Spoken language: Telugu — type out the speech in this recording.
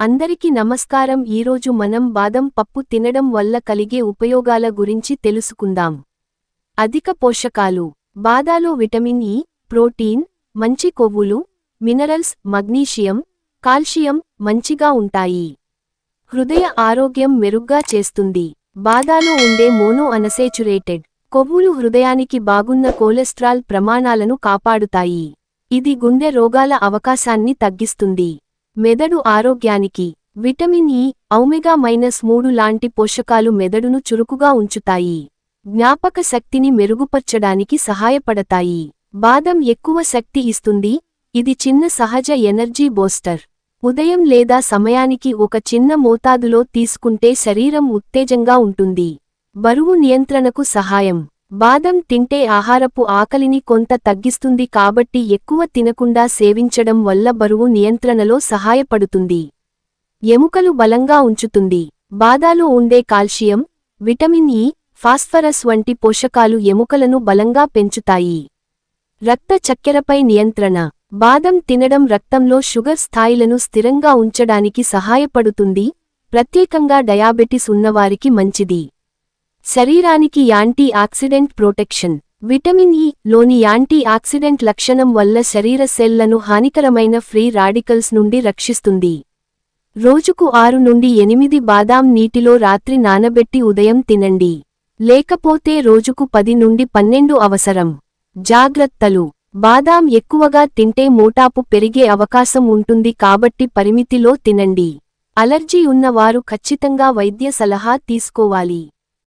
అందరికీ నమస్కారం. ఈరోజు మనం బాదం పప్పు తినడం వల్ల కలిగే ఉపయోగాల గురించి తెలుసుకుందాం. అధిక పోషకాలు బాదాలో విటమిన్ ఇ ప్రోటీన్ మంచి కొవ్వులు మినరల్స్ మగ్నీషియం కాల్షియం మంచిగా ఉంటాయి. హృదయ ఆరోగ్యం మెరుగ్గా చేస్తుంది. బాదాలో ఉండే మోనో అనసేచురేటెడ్ కొవ్వులు హృదయానికి బాగున్న కొలెస్ట్రాల్ ప్రమాణాలను కాపాడుతాయి. ఇది గుండె రోగాల అవకాశాన్ని తగ్గిస్తుంది. మెదడు ఆరోగ్యానికి vitamin e, E omega minus మూడు లాంటి పోషకాలు మెదడును చురుకుగా ఉంచుతాయి. జ్ఞాపక శక్తిని మెరుగుపర్చడానికి సహాయపడతాయి. బాదం ఎక్కువ శక్తి ఇస్తుంది. ఇది చిన్న సహజ ఎనర్జీ బోస్టర్. ఉదయం లేదా సమయానికి ఒక చిన్న మోతాదులో తీసుకుంటే శరీరం ఉత్తేజంగా ఉంటుంది. బరువు నియంత్రణకు సహాయం. బాదం తింటే ఆహారపు ఆకలిని కొంత తగ్గిస్తుంది కాబట్టి ఎక్కువ తినకుండా సేవించడం వల్ల బరువు నియంత్రణలో సహాయపడుతుంది. ఎముకలు బలంగా ఉంచుతుంది. బాదాలు ఉండే కాల్షియం విటమిన్ ఇ ఫాస్ఫరస్ వంటి పోషకాలు ఎముకలను బలంగా పెంచుతాయి. రక్త చక్కెరపై నియంత్రణ. బాదం తినడం రక్తంలో షుగర్ స్థాయిలను స్థిరంగా ఉంచడానికి సహాయపడుతుంది. ప్రత్యేకంగా డయాబెటిస్ ఉన్నవారికి మంచిది. శరీరానికి antioxidant protection. Vitamin E లోని యాంటీ ఆక్సిడెంట్ లక్షణం వల్ల శరీర సెల్లను హానికరమైన ఫ్రీ రాడికల్స్ నుండి రక్షిస్తుంది. రోజుకు ఆరు నుండి ఎనిమిది బాదాం నీటిలో రాత్రి నానబెట్టి ఉదయం తినండి. లేకపోతే రోజుకు పది నుండి పన్నెండు అవసరం. జాగ్రత్తలు. బాదాం ఎక్కువగా తింటే మోటాపు పెరిగే అవకాశం ఉంటుంది కాబట్టి పరిమితిలో తినండి. అలర్జీ ఉన్నవారు ఖచ్చితంగా వైద్య సలహా తీసుకోవాలి.